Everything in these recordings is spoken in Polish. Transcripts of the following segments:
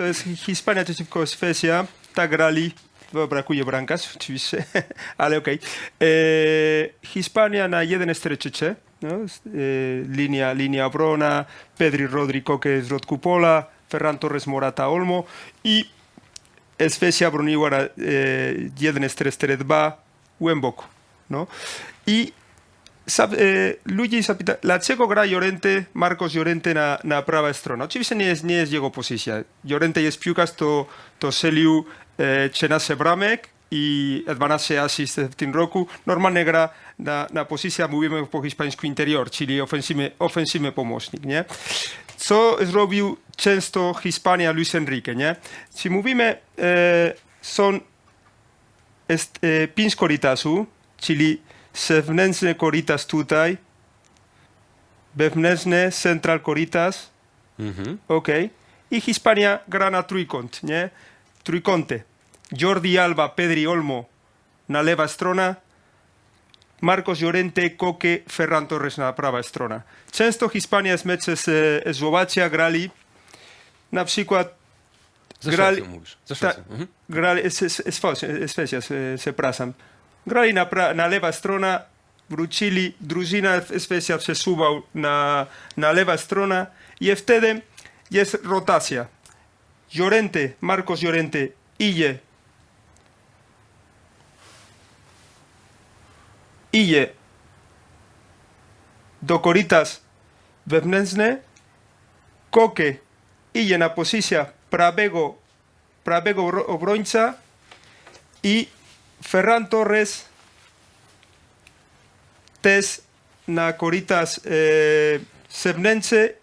to jest Hiszpania przeciwko Szwecja. Tak grali. Bo brakuje brankarz, oczywiście, ale okej. E, Hiszpania na 1-4-3, no, e, linia, linia Pedri, Rodri, Koke pola, Ferran Torres, Morata, Olmo i Szwecja broniła na e, 1-4-4-2 głęboko. No. I e, ludzie zapytają, dlaczego gra Llorente, Marcos Llorente na, na prawa strona? Oczywiście nie jest, nie jest jego. Llorente jest piłkarz, to, to strzelił e, 13 bramek i 12 asyst w tym roku. Normalnie gra na, na pozycja, mówimy po hiszpańsku interior, czyli ofensywny, ofensywny pomocnik, nie? Co zrobił często Hiszpania Luis Enrique, nie? Czyli mówimy, e, są jest e, pięć korytarzy, czyli zewnętrzny korytarz tutaj, wewnętrzny central korytarz, Mhm. ok, i Hiszpania gra na trójkąt, nie? Trójkąty. Jordi Alba, Pedri Olmo na lewa strona, Marcos Llorente, Koke, Ferran Torres na prawa strona. Często Hiszpania z mecze z e, Słowacja grali, na przykład Ze Grali- Szwecją mówisz. Ze Ta-. Mhm. grali, es, falso, es Szwecja, se, przepraszam. Grali na, pra, na lewa strona, wrócili, drużyna w- Szwecja przesuwał na, na lewa strona i wtedy jest rotacja. Llorente, Marcos Llorente idzie idzie do korytarz wewnętrzny, Koke idzie na pozycję prawego, prawego obro- obrońca i Ferran Torres, Tess Nacoritas e, Sebnense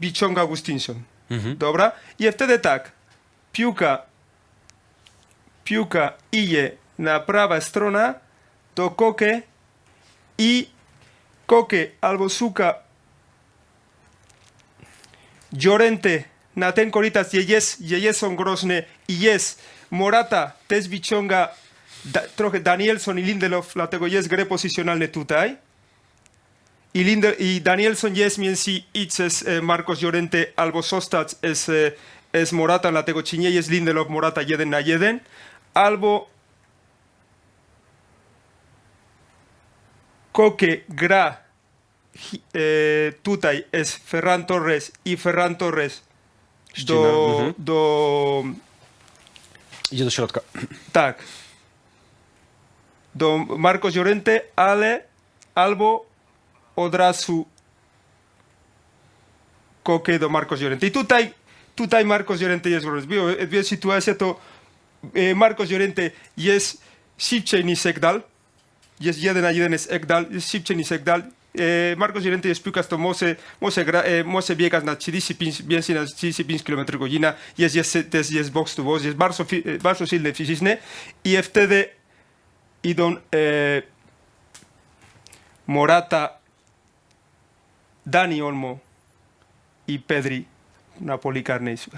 Bichonga Gustinson. Mhm. Dobra? I wtedy tak. Piłka, piłka idzie na prawa strona do Koke i Koke albo Suka Llorente na ten Coritas, Yeyes, Yeyes son Grosne, Yes, Morata, tes Bichonga da, trochę Danielson i Lindelof, dlatego jest grę pozycjonalny tutaj. I, Linde, I Danielson jest między Ices, e, Marcos Llorente albo zostać z, e, z Morata, dlatego czy nie jest Lindelof Morata 1 na 1, albo Koke gra e, tutaj jest Ferran Torres i Ferran Torres do, mhm. do Idzie do środka. tak do Marcos Llorente, ale albo od razu Koke do Marcos Llorente. I tutaj, tutaj Marcos Llorente jest rozbił. Dwie sytuacje to e, Marcos Llorente jest szybciej niż Ekdal. Jest jeden na jeden z Ekdal, jest szybciej niż Ekdal. E, Marcos Llorente jest piłkarz, to może, może, gra, e, może biegać na 35, więcej na 35 km godzina. Jest, jest, też jest box to box, jest bardzo, e, bardzo silny fizycznie. I wtedy Y don eh, Morata, Dani Olmo y Pedri Napoli Carneis.